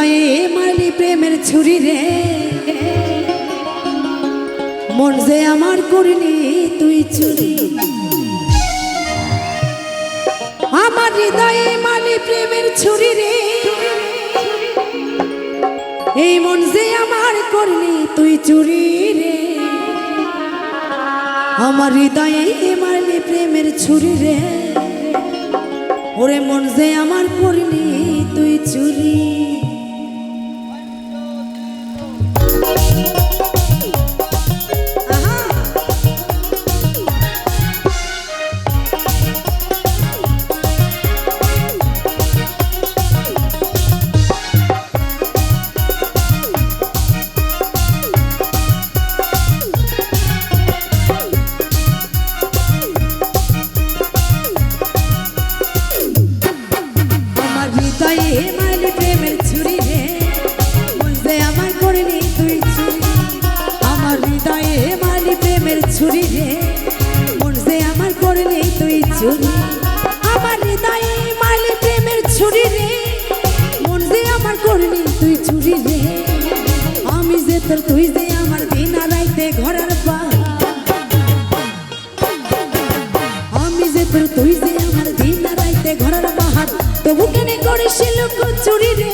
হৃদয়ে মারলি প্রেমের ছুরি রে। মন যে আমার করলি তুই চুরি। আমার হৃদয়ে মারলি প্রেমের ছুরি রে। এই মন যে আমার করলি তুই চুরি রে। আমার হৃদয়ে মারলি প্রেমের ছুরি রে। ওরে মন যে আমার করলি তুই চুরি। তুই চুরি। আমার হৃদয়ে মারলি প্রেমের ছুরি রে। মন যে আমার করলি তুই চুরি রে। আমি যে তোর তুই যে আমার দিন আর রাইতে ঘরের পা। আমি যে তোর তুই যে আমার দিন আর রাইতে ঘরের বাহার তবু কেন করেছিল চুরি রে।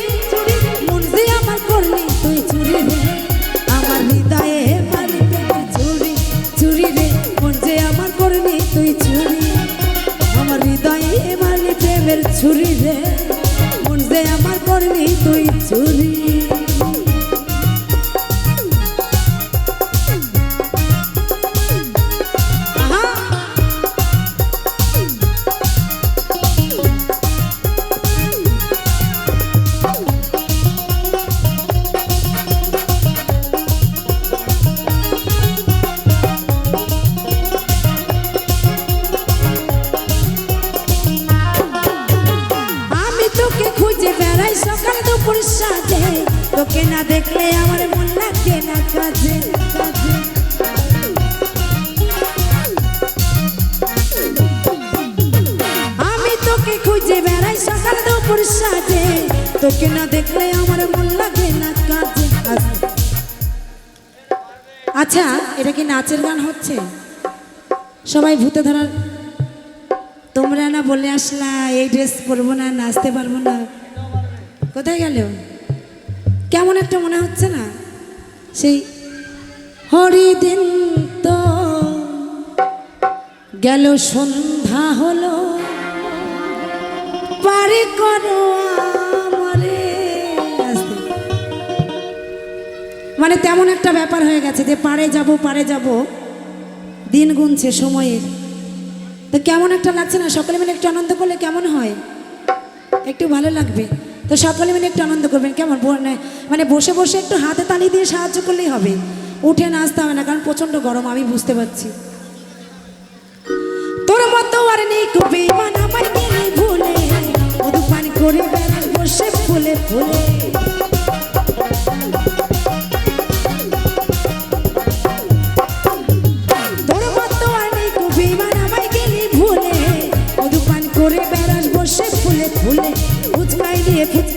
মন যে আমার করলি তুই চুরি রে। আমার হৃদয়ে মারি প্রেমের চুরি চুরি রে। মন যে আমার করলি তুই চুরি। মারলি ছুরি রে মন আমার করবি তুই চুরি। দুপুর সাথে তোকে না দেখলে আমার মন লাগে না কাজে। আমি তোকে খুঁজে বেড়াই সকাল দুপুর সাথে তোকে না দেখলে আমার মন লাগে না কাজে। আচ্ছা এটা কি নাচের গান হচ্ছে সবাই ভূতে ধরার তোমরা না বলে আসলা, এই ড্রেস পরবো না, নাচতে পারব না কোথায় গেল? কেমন একটা মনে হচ্ছে না? সেই হরিদিন তো গেল, সন্ধ্যা হলো। পারে করো মানে তেমন একটা ব্যাপার হয়ে গেছে যে পারে যাব পারে যাব। দিন গুনছে সময়ের। তো কেমন একটা লাগছে না? সকলে মিলে একটু আনন্দ করলে কেমন হয়? একটু ভালো লাগবে। তো সকলে মিলে একটু আনন্দ করবেন, কেমন? ব- মানে বসে বসে একটু হাতে তালি দিয়ে সাহায্য করলেই হবে। উঠে নাচতে হবে না, কারণ প্রচণ্ড গরম, আমি বুঝতে পারছি। তোর মতো আর নেই কবি মান আমায় ভুলে বসে ফুলে ফুলে। ফুচকাই দিয়ে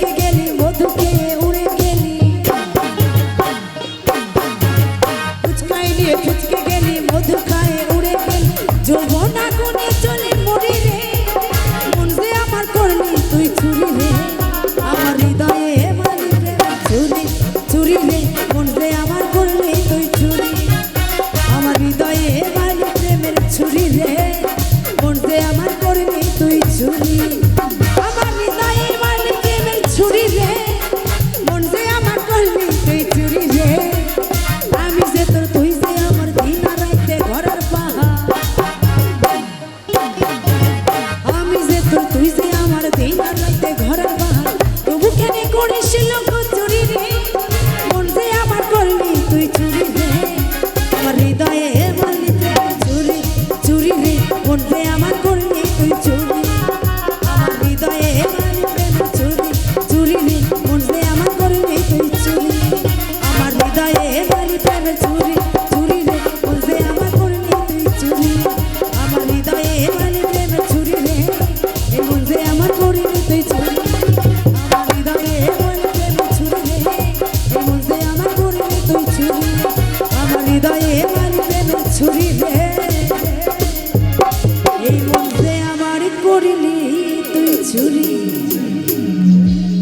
হৃদয়ে আমার হৃদয়ে মারি কেন ছুরি রে। এই মধ্যে আমার করিলি তুই চুরি